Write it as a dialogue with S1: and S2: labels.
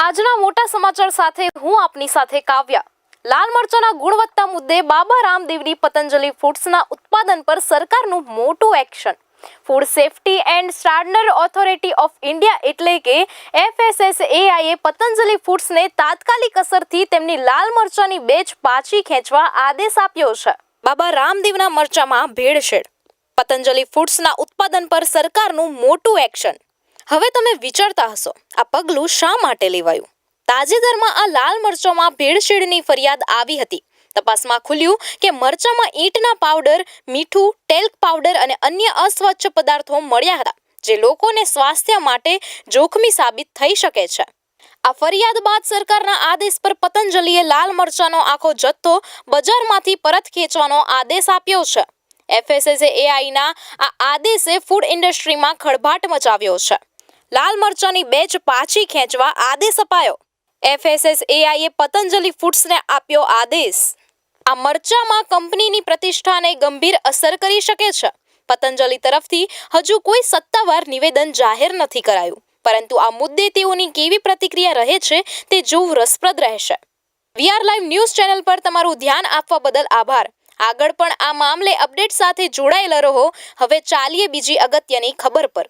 S1: આજના મોટા સમાચાર સાથે હું આપની સાથે કાવ્યા. લાલ મરચાના ગુણવત્તા મુદ્દે બાબા રામદેવની પતંજલિ ફૂડ્સના ઉત્પાદન પર સરકારનું મોટું action. Food safety and standard authority of India એટલે કે એફએસએસએઆઈએ પતંજલિ ફૂડ્સને તાત્કાલિક અસરથી તેમની લાલ મરચાની બેચ પાછી ખેંચવા આદેશ આપ્યો છે. બાબા રામદેવના મરચામાં ભેળસેળ. પતંજલિ ફૂડ્સના ઉત્પાદન પર સરકારનું મોટું એક્શન. હવે તમે વિચારતા હશો, આ પગલું શા માટે લેવાયું? તાજેતરમાં આ લાલ મરચામાં ભેળસેળની ફરિયાદ આવી હતી. તપાસમાં ખુલ્યું કે મરચામાં ઈંટના પાવડર, મીઠું, ટેલ્ક પાવડર અને અન્ય અસ્વચ્છ પદાર્થો મળ્યા હતા, જે લોકોને સ્વાસ્થ્ય માટે જોખમી સાબિત થઈ શકે છે. આ ફરિયાદ બાદ સરકારના આદેશ પર પતંજલિએ લાલ મરચાનો આખો જથ્થો બજારમાંથી પરત ખેંચવાનો આદેશ આપ્યો છે. એફએસએસએઆઈના આ આદેશે ફૂડ ઇન્ડસ્ટ્રીમાં ખળભાટ મચાવ્યો છે. લાલ મરચાની બેચ પાછી ખેંચવા આદેશ અપાયો. એફએસએસએઆઈએ પતંજલિ ફૂડ્સને આપ્યો આદેશ. આ મરચામાં કંપનીની પ્રતિષ્ઠાને ગંભીર અસર કરી શકે છે. પતંજલિ તરફથી હજુ કોઈ સત્તાવાર નિવેદન જાહેર નથી કરાયું. પરંતુ આ મુદ્દે તેઓની કેવી પ્રતિક્રિયા રહે છે તે જોવું રસપ્રદ રહેશે. વીઆર લાઈવ ન્યૂઝ ચેનલ પર તમારું ધ્યાન આપવા બદલ આભાર. આગળ પણ આ મામલે અપડેટ સાથે જોડાયેલા રહો. હવે ચાલીએ બીજી અગત્યની ખબર પર.